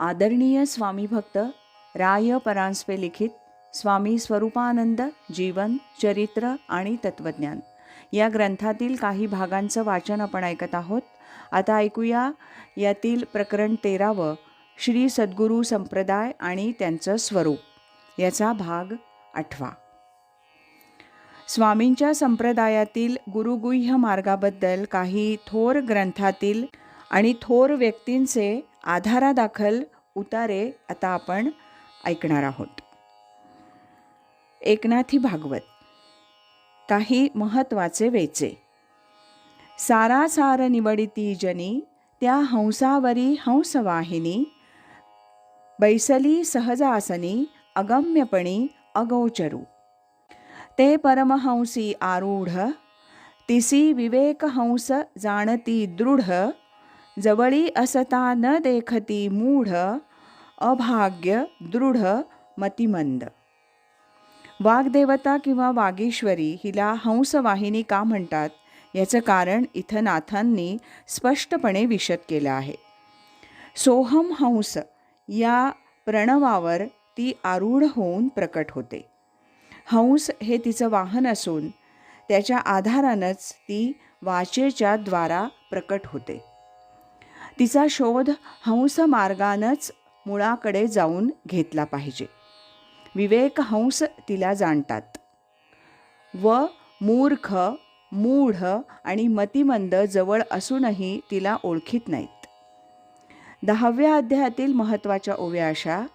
आदरणीय स्वामी भक्त राय परांजपे लिखित स्वामी स्वरूपानंद जीवन चरित्र आणि तत्वज्ञान. या ग्रंथातील काही भागांचं वाचन आपण ऐकत आहोत. आता ऐकूया यातील प्रकरण तेरावं श्री सद्गुरू संप्रदाय आणि त्यांचं स्वरूप. याचा भाग आठवा. स्वामींच्या संप्रदायातील गुरुगुह्य मार्गाबद्दल काही थोर ग्रंथातील आणि थोर व्यक्तींचे आधारादाखल उतारे आता आपण ऐकणार आहोत. एकनाथी भागवत. काही महत्त्वाचे वेचे. सारासार निवडिती जनी त्या हंसावरी हंसवाहिनी बैसली सहजासनी अगम्यपणी अगोचरू. ते परमहंसी आरूढ तिसी विवेकहंस जाणती दृढ जवळी असता न देखती मूढ अभाग्य दृढ मतिमंद. वाग्देवता किंवा वागीश्वरी हिला हंसवाहिनी का म्हणतात? याचं कारण इथं नाथांनी स्पष्टपणे विशद केलं आहे. सोहम हंस या प्रणवावर ती आरूढ होऊन प्रकट होते. हंस हे तिचं वाहन असून त्याच्या आधारानंच ती वाचेच्या द्वारा प्रकट होते. तिचा शोध हंस मार्गानंच मुळाकडे जाऊन घेतला पाहिजे. विवेक हंस तिला जाणतात. व मूर्ख मूढ आणि मतिमंद जवळ असूनही तिला ओळखीत नाहीत. दहाव्या अध्यायातील महत्त्वाच्या ओव्या अशा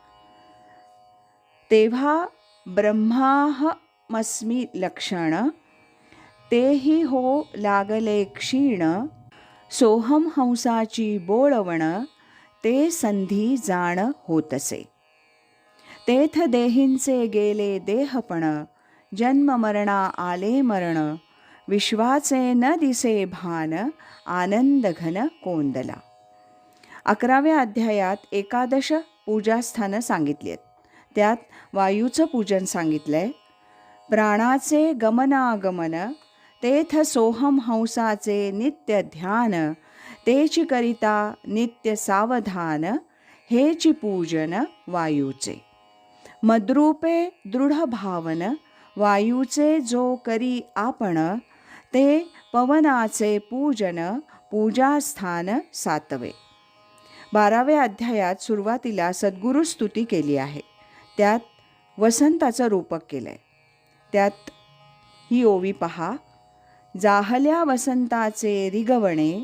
तेव्हा ब्रह्माहमस्मी लक्षण तेही हो लागले क्षीण सोहम हंसाची बोळवण ते संधी जाण होतसे. तेथ देहींचे गेले देहपण जन्म मरणा आले मरण विश्वाचे न दिसे भान आनंद घन कोंदला. अकराव्या अध्यायात एकादश पूजास्थानं सांगितली आहेत त्यात वायूचं पूजन सांगितलं आहे प्राणाचे गमनागमन तेथ सोहम हंसाचे नित्य ध्यान तेची करिता नित्य सावधान हेची पूजन वायूचे. मद्रूपे दृढ भावन वायूचे जो करी आपण ते पवनाचे पूजन पूजास्थान सातवे. बाराव्या अध्यायात सुरुवातीला सद्गुरुस्तुती केली आहे. त्यात वसंताचं रूपक केलं आहे त्यात ही ओवी पहा. जाहल्या वसंताचे रिगवणे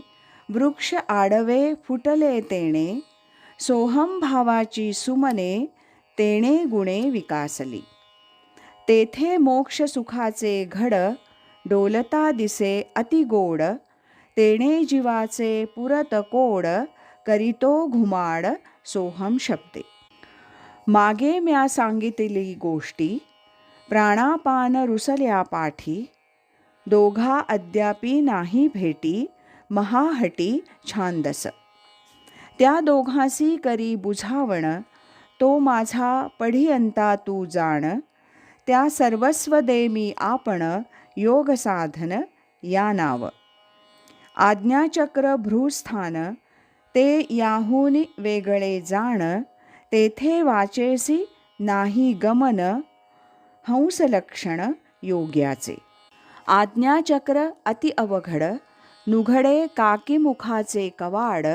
वृक्ष आडवे फुटले तेणे सोहम भावाची सुमने तेणे गुणे विकासली. तेथे मोक्ष सुखाचे घड डोलता दिसे अतिगोड तेणे जीवाचे पुरत कोड करीतो घुमाड सोहम शब्दे. मागे म्या सांगितली गोष्टी प्राणापान रुसल्या पाठी दोघा अद्यापी नाही भेटी महाहटी छांदस त्या दोघांसी करी बुझावण तो माझा पढियंता तू जाण त्या सर्वस्व दे मी आपण योग साधन या नाव. आज्ञाचक्र भ्रूस्थान ते याहून वेगळे जाण तेथे वाचेसी नाही गमन हंसलक्षण योग्याचे. आज्ञाचक्र अति अवघड नुघडे काकीमुखाचे कवाड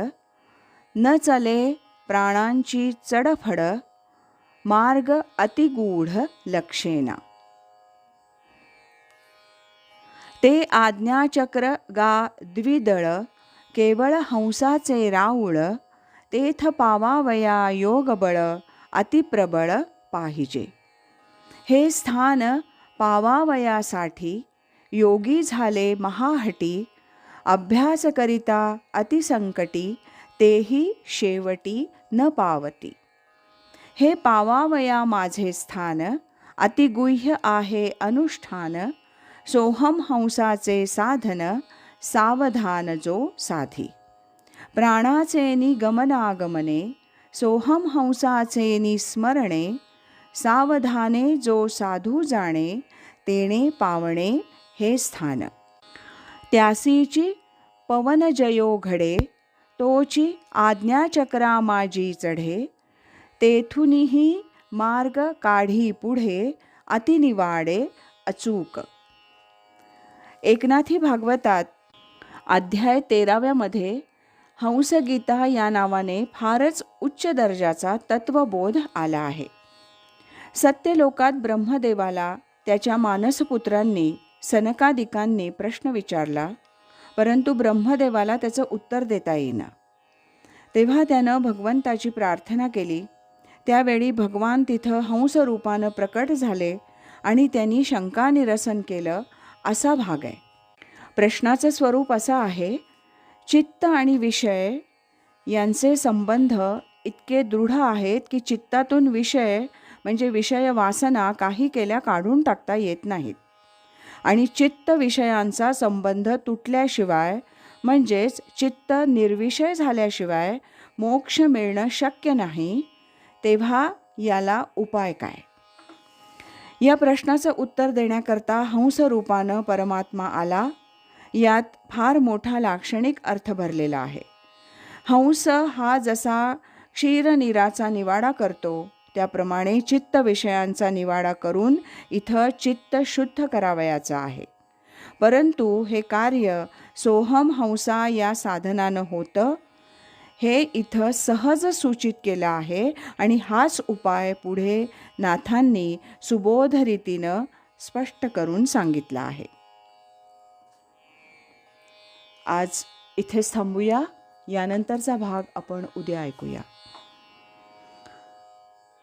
न चले प्राणांची चडफड मार्ग अतिगूढ लक्षेना. ते आज्ञाचक्र गा द्विदळ केवळ हंसाचे राऊळ तेथ पावावया योगबळ अतिप्रबळ पाहिजे. हे स्थान पावावयासाठी योगी झाले महाहटी अभ्यास करिता अतिसंकटी तेही शेवटी न पावती. हे पावावया माझे स्थान अतिगुह्य आहे अनुष्ठान सोहम हंसाचे साधन सावधान जो साधी. प्राणाचे निगमनागमने सोहम हंसाचे निस्मरणे सावधाने जो साधू जाणे तेणे पावणे हे स्थान. त्यासीची पवनजयो घडे तोची आज्ञाचक्रा माझी चढे तेथूनही मार्ग काढी पुढे अतिनिवाडे अचूक. एकनाथी भागवतात अध्याय तेराव्यामध्ये हंसगीता या नावाने फारच उच्च दर्जाचा तत्वबोध आला आहे. सत्यलोकात ब्रह्मदेवाला त्याच्या मानसपुत्रांनी सनकादिकांनी प्रश्न विचारला परंतु ब्रह्मदेवाला त्याचं उत्तर देता येईना. तेव्हा त्यानं भगवंताची प्रार्थना केली. त्यावेळी भगवान तिथं हंसरूपानं प्रकट झाले आणि त्यांनी शंका निरसन केलं असा भाग आहे. प्रश्नाचं स्वरूप असं आहे चित्त आणि विषय यांचे संबंध इतके दृढ आहेत की चित्तातून विषय म्हणजे विषय वासना काही केल्या काढून टाकता येत नाहीत. आणि चित्त विषयांचा संबंध तुटल्याशिवाय म्हणजेच चित्त निर्विषय झाल्याशिवाय मोक्ष मिळणं शक्य नाही तेव्हा याला उपाय काय? या प्रश्नाचं उत्तर देण्याकरता हंसरूपानं परमात्मा आला यात फार मोठा लाक्षणिक अर्थ भरलेला आहे. हंस हा जसा क्षीरनीराचा निवाडा करतो त्याप्रमाणे चित्त विषयांचा निवाडा करून इथं चित्त शुद्ध करावयाचं आहे. परंतु हे कार्य सोहम हंसा या साधनानं होतं. हे इथं सहज सूचित केलं आहे आणि हाच उपाय पुढे नाथांनी सुबोध रीतीनं स्पष्ट करून सांगितलं आहे. आज इथेच थांबूया. यानंतरचा भाग आपण उद्या ऐकूया.